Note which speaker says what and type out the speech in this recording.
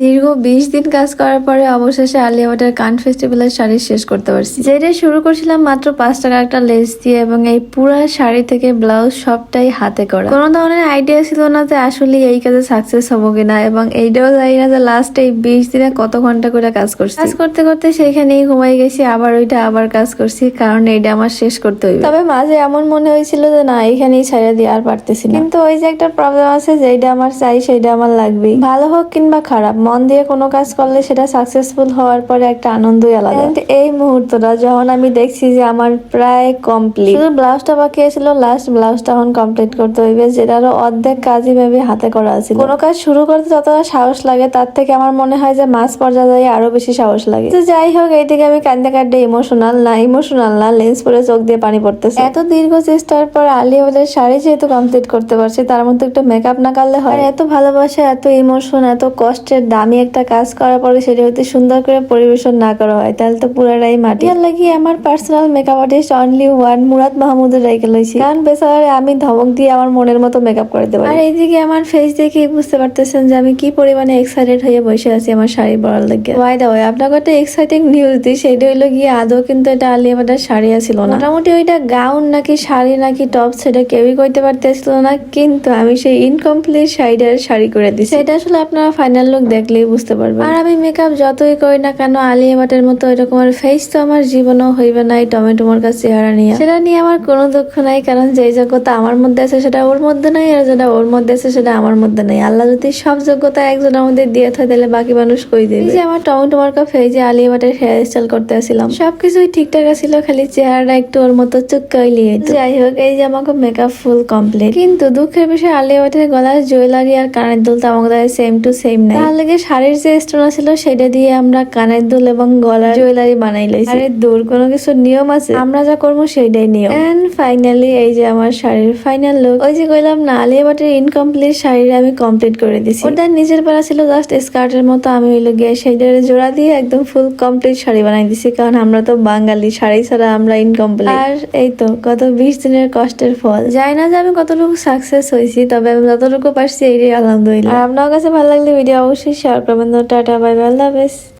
Speaker 1: দীর্ঘ বিশ দিন কাজ করার পরে অবশেষে আলিয়া ভাটের কান ফেস্টিভ্যালের শাড়ি শেষ করতে পারছি। যেটা শুরু করছিলাম মাত্র পাঁচ টাকা একটা লেস দিয়ে এবং এই পুরো শাড়ি থেকে ব্লাউজ সবটাই হাতে করা। কোনো ধরনের আইডিয়া ছিল না যে আসলে এই কাজে সাকসেস হব কিনা এবং এইটাও জানি না যে লাস্ট এই বিশ দিনে কত ঘণ্টা করে কাজ করছি। কাজ করতে করতে সেখানেই ঘুমাই গেছি, আবার ওইটা আবার কাজ করছি, কারণ এইটা আমার শেষ করতে হইবে। তবে মাঝে এমন মনে হয়েছিল যে না এখানেই ছাড়া দিয়ে আর পারতেছি না। কিন্তু ওই যে একটা প্রবলেম আছে যেটা আমার চাই সেটা আমার লাগবেই। ভালো হোক কিংবা খারাপ মন দিয়ে কোনো কাজ করলে সেটা সাকসেসফুল হওয়ার পরে একটা আনন্দই আলাদা। এই মুহূর্তটা যখন আমি দেখছি যে আমার প্রায় কমপ্লিট শুধু ব্লাউজটা বাকি ছিল লাস্ট ব্লাউজটা এখন কমপ্লিট করতে হইবে যেটারও অর্ধেক কাজই ভেবে হাতে করা আছে কোনো কাজ শুরু করতে যতটা সাহস লাগে তার থেকে আমার মনে হয় যে মাছ পর্যায়ে আরও বেশি সাহস লাগে। তো যাই হোক এইদিকে আমি কান্দে কান্দে ইমোশনাল না ইমোশনাল না লেন্স পরে চোখ দিয়ে পানি পড়তেছে। এত দীর্ঘ চেষ্টার পর আলিয়া ভাটের শাড়ি যেহেতু কমপ্লিট করতে পারছি তার মধ্যে একটু মেকআপ না করলে হয়। এত ভালোবাসা এত ইমোশন এত কষ্টের দামি একটা কাজ করার পরে সেটা হয়তো সুন্দর করে পরিবেশন না করা হয় তাহলে তো পুরাটাই মাটি। আর লাগি আমার personal makeup artist only one Murad মাহমুদের রেখে লইছি। কারণ বেসারে আমি ধমক দিয়ে আমার মনের মতো মেকআপ করে দেবো আর এইদিকে আমার ফেস দেখে বুঝতে পারতেছেন যে আমি কি পরিমাণে এক্সাইটেড হয়ে বসে আছি আমার শাড়ি পরার লেগে। ওয়াই দা ওয়াই আপনাকে একটা এক্সাইটিং নিউজ দিই সেটা হইল গিয়ে আদৌ কিন্তু এটা আলিয়া ভাটের শাড়ি আছিল না। মোটামুটি ওইটা গাউন নাকি শাড়ি নাকি টপ সেটা কেউই কইতে পারতেছিল না কিন্তু আমি সেই ইনকমপ্লিট শাড়িটার শাড়ি করে দিছি। সেটা আসলে আপনারা ফাইনাল লুক দেখলেই বুঝতে পারবেন। আর আমি মেকআপ যতই করি না কেন আলিয়া ভাটের মতো এরকম আর ফেস তো আমার জীবনও হইবে না এই টমেটো মার্কার চেহারা নিয়ে। সেটা নিয়ে আমার কোনো দুঃখ নাই কারণ যে যোগ্যতা আমার মধ্যে আছে সেটা ওর মধ্যে নাই আর যেটা ওর মধ্যে আছে সেটা আমার মধ্যে নাই। আল্লাহ যদি সব যোগ্যতা একজনের মধ্যে দিয়ে থাকে তাহলে বাকি মানুষ কই দেবে? যে আমার টমেটো মার্কা ফেজে আলিয়া ভাটের হেয়ার স্টাইল করতে আসছিলাম সবকিছুই ঠিকঠাক ছিল খালি চেহারাটা একটু ওর মতো চুক্কাইলি যাই হোক এই যে আমাকে মেকআপ ফুল কমপ্লিট কিন্তু দুঃখের বিষয় আলিয়া ভাটের গলার জুয়েলারি আর কানের দুল তো আমাদের সেম টু সেম নাই। তার লেগে শাড়ির যে স্টোন ছিল সেটা দিয়ে আমরা কানের দুল এবং গলার জুয়েলারি বানাই লাইছি। আরে দূর কোনো কিছু নিয়ম আছে? আমরা যা করব সেইটাই নিয়ম। এন্ড ফাইনালি এই যে আমার শাড়ির ফাইনাল লুক ওই যে কইলাম না আলিয়া ভাটের ইনকমপ্লিট শাড়িটা আমি কমপ্লিট করে দিছি। ওটা নিজের পাড়া ছিল জাস্ট স্কার্টের মতো আমি হইল গিয়ে সেইটার জোড়া দিয়ে একদম ফুল কমপ্লিট শাড়ি বানাই দিছি কারণ আমরা তো বাঙালি শাড়ি ছাড়া আমরা ইনকমপ্লিট আর এই তো কত বিশ দিনের কষ্টের ফল। জানি না যে আমি কতটুকু সাকসেস হয়েছি তবে আমি যতটুকু পারছি এই আলহামদুলিল্লাহ। আর আপনার কাছে ভালো লাগলে ভিডিও অবশ্যই শেয়ার করবেন টাটা বাই বাই আল্লাহ হাফেজ